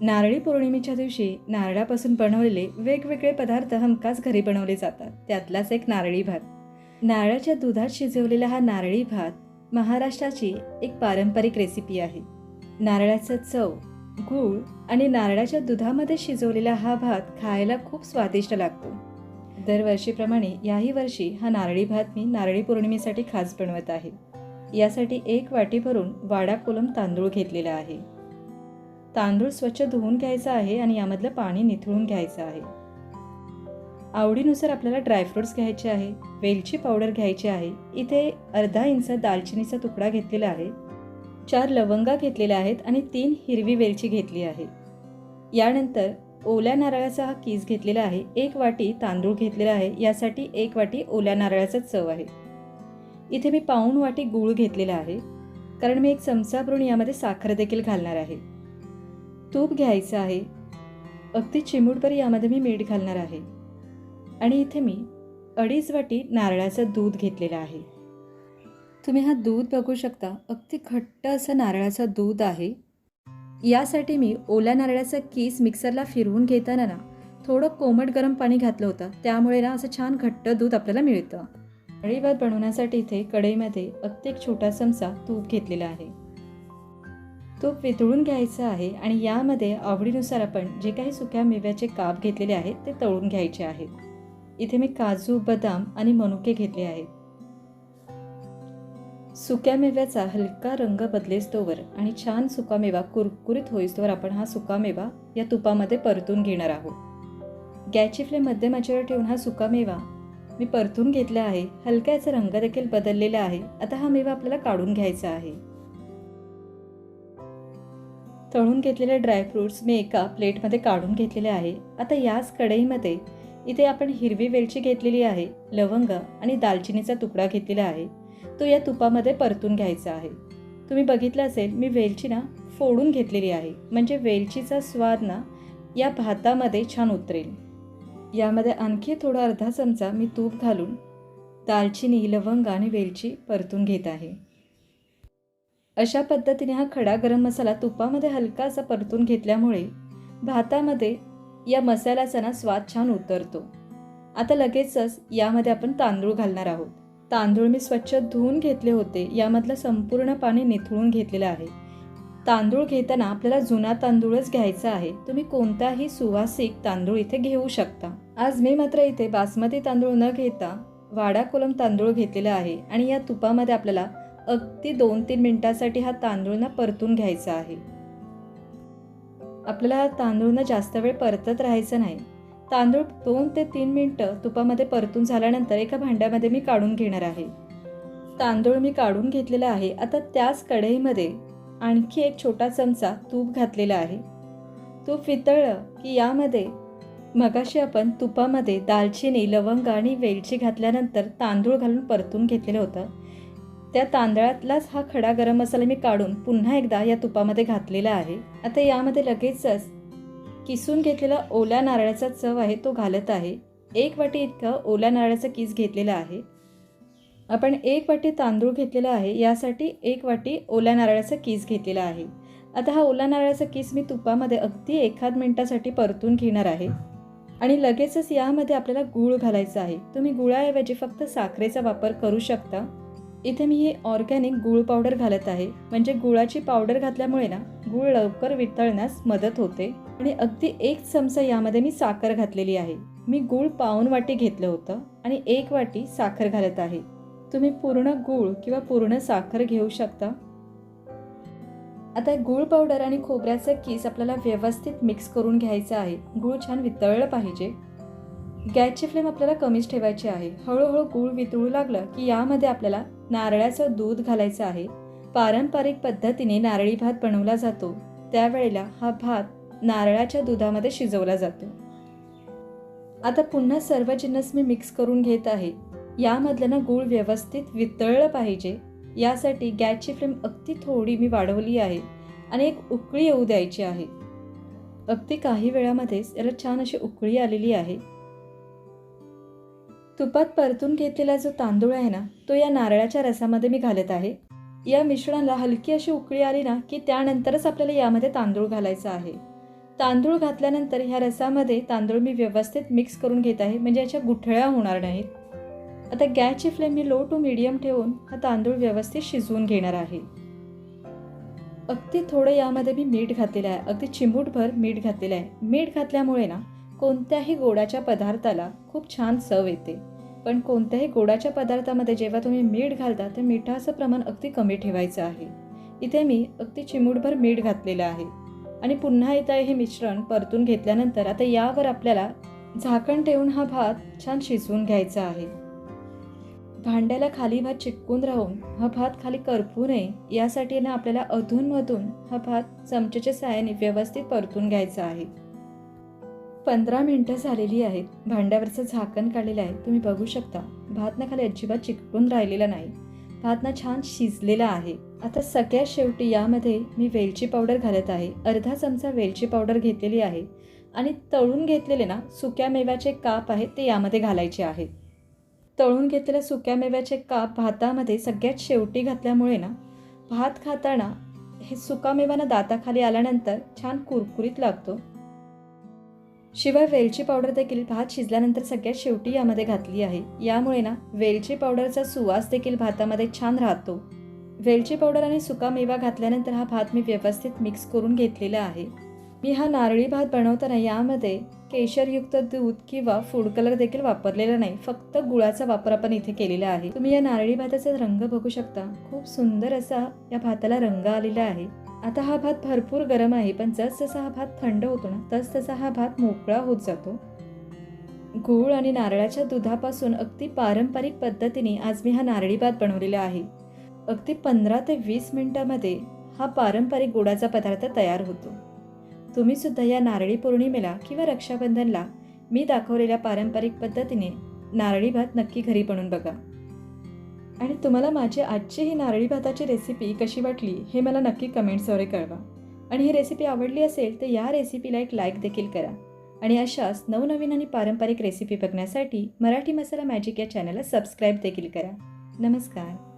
नारळी पौर्णिमेच्या दिवशी नारळापासून बनवलेले वेगवेगळे पदार्थ हमखास घरी बनवले जातात. त्यातलाच एक नारळी भात. नारळाच्या दुधात शिजवलेला हा नारळी भात महाराष्ट्राची एक पारंपरिक रेसिपी आहे. नारळाचं चव गूळ आणि नारळाच्या दुधामध्ये शिजवलेला हा भात खायला खूप स्वादिष्ट लागतो. दरवर्षीप्रमाणे याही वर्षी हा नारळी भात मी नारळी पौर्णिमेसाठी खास बनवत आहे. यासाठी एक वाटी भरून वाडा कोलम तांदूळ घेतलेला आहे. तांदूळ स्वच्छ धुवून घ्यायचा आहे आणि यामधलं पाणी निथळून घ्यायचं आहे. आवडीनुसार आपल्याला ड्रायफ्रुट्स घ्यायचे आहे वेलची पावडर घ्यायची आहे इथे अर्धा इंच दालचिनीचा तुकडा घेतलेला आहे चार लवंगा घेतलेल्या आहेत आणि तीन हिरवी वेलची घेतली आहे. यानंतर ओल्या नारळाचा हा कीस घेतलेला आहे एक वाटी तांदूळ घेतलेला आहे यासाठी एक वाटी ओल्या नारळाचा चव आहे. इथे मी पाऊण वाटी गूळ घेतलेला आहे कारण मी एक चमचा भरून यामध्ये साखर देखील घालणार आहे. तूप घ्यायचं आहे. अगदी चिमूटभर यामध्ये मी मीठ घालणार आहे. आणि इथे मी अडीच वाटी नारळाचं दूध घेतलेलं आहे. तुम्ही हा दूध बघू शकता. अगदी घट्ट असं नारळाचं दूध आहे. यासाठी मी ओल्या नारळाचा कीस मिक्सरला फिरवून घेताना ना थोडं कोमट गरम पाणी घातलं होतं. त्यामुळे ना असं छान घट्ट दूध आपल्याला मिळतं. अळीभात भात बनवण्यासाठी इथे कढईमध्ये अगदी एक छोटा चमचा तूप घेतलेला आहे. तूप वितळून घ्यायचं आहे आणि यामध्ये आवडीनुसार आपण जे काही सुक्या मेव्याचे काप घेतलेले आहेत ते तळून घ्यायचे आहेत. इथे मी काजू बदाम आणि मनुके घेतले आहेत. सुक्या मेव्याचा हलका रंग बदलेस्तोवर आणि छान सुकामेवा कुरकुरीत होईस्तोवर आपण हा सुकामेवा या तुपामध्ये परतून घेणार आहोत. गॅसची फ्लेम मध्यम ठेवून हा सुकामेवा मी परतून घेतला आहे. हलक्याचा रंग देखील बदललेला आहे. आता हा मेवा आपल्याला काढून घ्यायचा आहे. तळून घेतलेले ड्रायफ्रुट्स मी एका प्लेटमध्ये काढून घेतलेले आहे. आता याच कढईमध्ये इथे आपण हिरवी वेलची घेतलेली आहे लवंग आणि दालचिनीचा तुकडा घेतलेला आहे. तो या तुपामध्ये परतून घ्यायचा आहे. तुम्ही बघितलं असेल मी वेलची ना फोडून घेतलेली आहे. म्हणजे वेलचीचा स्वाद ना या भातामध्ये छान उतरेल. यामध्ये आणखी थोडा अर्धा चमचा मी तूप घालून दालचिनी लवंग आणि वेलची परतून घेत आहे. अशा पद्धतीने हा खडा गरम मसाला तुपामध्ये हलका असा परतून घेतल्यामुळे भातामध्ये या मसाल्याचा ना स्वाद छान उतरतो. आता लगेचच यामध्ये आपण तांदूळ घालणार आहोत. तांदूळ मी स्वच्छ धुवून घेतले होते. यामधलं संपूर्ण पाणी निथळून घेतलेलं आहे. तांदूळ घेताना आपल्याला जुना तांदूळच घ्यायचा आहे. तुम्ही कोणताही सुवासिक तांदूळ इथे घेऊ शकता. आज मी मात्र इथे बासमती तांदूळ न घेता वाडा कोलम तांदूळ घेतलेला आहे आणि या तुपामध्ये आपल्याला अगदी दोन तीन मिनटासाठी हा तांदूळना परतून घ्यायचा आहे. आपल्याला हा तांदूळना जास्त वेळ परतत राहायचं नाही. तांदूळ दोन ते तीन मिनटं तुपामध्ये परतून झाल्यानंतर एका भांड्यामध्ये मी काढून घेणार आहे. तांदूळ मी काढून घेतलेला आहे. आता त्याच कढईमध्ये आणखी एक छोटा चमचा तूप घातलेला आहे. तूप वितळलं की यामध्ये मगाशी आपण तुपामध्ये दालचिनी लवंग आणि वेलची घातल्यानंतर तांदूळ घालून परतून घेतलेलं होतं. त्या तांदळातलाच हा खडा गरम मसाला मी काढून पुन्हा एकदा या तुपामध्ये घातलेला आहे. आता यामध्ये लगेचच किसून घेतलेला ओल्या नारळाचा चव आहे तो घालत आहे. एक वाटी इतकं ओल्या नारळाचा किस घेतलेला आहे. आपण एक वाटी तांदूळ घेतलेला आहे यासाठी एक वाटी ओल्या नारळाचा किस घेतलेला आहे. आता हा ओला नारळाचा किस मी तुपामध्ये अगदी एखाद मिनटासाठी परतून घेणार आहे. आणि लगेचच यामध्ये आपल्याला गूळ घालायचा आहे. तुम्ही गुळाऐवजी फक्त साखरेचा वापर करू शकता. इथे मी हे ऑर्गॅनिक गूळ पावडर घालत आहे. म्हणजे गुळाची पावडर घातल्यामुळे ना गूळ लवकर वितळण्यास मदत होते. आणि अगदी एक चमचा यामध्ये मी साखर घातलेली आहे. मी गूळ पाऊन वाटी घेतलं होतं आणि एक वाटी साखर घालत आहे. तुम्ही पूर्ण गूळ किंवा पूर्ण साखर घेऊ शकता. आता गूळ पावडर आणि खोबऱ्याचं किस आपल्याला व्यवस्थित मिक्स करून घ्यायचं आहे. गूळ छान वितळलं पाहिजे. गॅसची फ्लेम आपल्याला कमीच ठेवायची आहे. हळूहळू गूळ वितळू लागलं की यामध्ये आपल्याला नारळाचं दूध घालायचं आहे. पारंपरिक पद्धतीने नारळी भात बनवला जातो. त्यावेळेला हा भात नारळाच्या दुधामध्ये शिजवला जातो. आता पुन्हा सर्व जिन्नस मी मिक्स करून घेत आहे. यामधलं ना गूळ व्यवस्थित वितळलं पाहिजे. यासाठी गॅसची फ्लेम अगदी थोडी मी वाढवली आहे आणि एक उकळी येऊ द्यायची आहे. अगदी काही वेळामध्येच याला छान अशी उकळी आलेली आहे. तुपात परतून घेतलेला जो तांदूळ आहे ना तो या नारळाच्या रसामध्ये मी घालत आहे. या मिश्रणाला हलकी अशी उकळी आली ना की त्यानंतरच आपल्याला यामध्ये तांदूळ घालायचा आहे. तांदूळ घातल्यानंतर ह्या रसामध्ये तांदूळ मी व्यवस्थित मिक्स करून घेत आहे म्हणजे याच्या गुठळ्या होणार नाहीत. आता गॅसची फ्लेम मी लो टू मिडियम ठेवून हा तांदूळ व्यवस्थित शिजवून घेणार आहे. अगदी थोडं यामध्ये मी मीठ घातलेलं आहे. अगदी चिमूटभर मीठ घातलेलं आहे. मीठ घातल्यामुळे ना कोणत्याही गोडाच्या पदार्थाला खूप छान चव येते. पण कोणत्याही गोडाच्या पदार्थामध्ये जेव्हा तुम्ही मीठ घालता तर मिठाचं प्रमाण अगदी कमी ठेवायचं आहे. इथे मी अगदी चिमूटभर मीठ घातलेलं आहे. आणि पुन्हा इथं हे मिश्रण परतून घेतल्यानंतर आता यावर आपल्याला झाकण ठेवून हा भात छान शिजवून घ्यायचा आहे. भांड्याला खाली भात चिटकून राहून हा भात खाली करपू नये यासाठी ना आपल्याला अधूनमधून हा भात चमच्याच्या साहाय्याने व्यवस्थित परतून घ्यायचा आहे. पंधरा मिनटं झालेली आहेत. भांड्यावरचं झाकण काढलेलं आहे. तुम्ही बघू शकता. भात ना खाली अजिबात चिकटून राहिलेला नाही. भात ना छान शिजलेला आहे. आता सगळ्यात शेवटी यामध्ये मी वेलची पावडर घालत आहे. अर्धा चमचा वेलची पावडर घेतलेली आहे. आणि तळून घेतलेले ना सुक्या मेव्याचे काप आहेत ते यामध्ये घालायचे आहेत तळून घेतलेल्या सुक्या मेव्याचे काप भातामध्ये सगळ्यात शेवटी घातल्यामुळे ना भात खाताना हे सुका ना दाताखाली आल्यानंतर छान कुरकुरीत लागतो. शिवाय वेलची पावडर देखील भात शिजल्यानंतर सगळ्यात शेवटी यामध्ये घातली आहे. यामुळे ना वेलची पावडरचा सुवास देखील भातामध्ये छान राहतो. वेलची पावडर आणि सुका मेवा घातल्यानंतर हा भात मी व्यवस्थित मिक्स करून घेतलेला आहे. मी हा नारळी भात बनवताना यामध्ये केशरयुक्त दूध किंवा फूड कलर देखील वापरलेला नाही फक्त गुळाचा वापर आपण इथे केलेला आहे. तुम्ही या नारळी भाताचा रंग बघू शकता. खूप सुंदर असा या भाताला रंग आलेला आहे. आता हा भात भरपूर गरम आहे पण जसजसा हा भात थंड होतो ना तसतसा हा भात मोकळा होत जातो. गूळ आणि नारळाच्या दुधापासून अगदी पारंपरिक पद्धतीने आज मी हा नारळी भात बनवलेला आहे. अगदी पंधरा ते वीस मिनटामध्ये हा पारंपरिक गुळाचा पदार्थ तयार होतो. तुम्ही सुद्धा या नारळी पौर्णिमेला किंवा रक्षाबंधनला मी दाखवलेल्या पारंपरिक पद्धतीने नारळी भात नक्की घरी बनवून बघा. आणि तुम्हाला माझी आजची ही नारळी भाताची रेसिपी कशी वाटली हे मला नक्की कमेंट्सद्वारे कळवा. आणि ही रेसिपी आवडली असेल तर या रेसिपीला एक लाईक देखील करा. आणि अशाच नवनवीन आणि पारंपरिक रेसिपी बघण्यासाठी मराठी मसाला मॅजिक या चॅनलला सबस्क्राईब देखील करा. नमस्कार.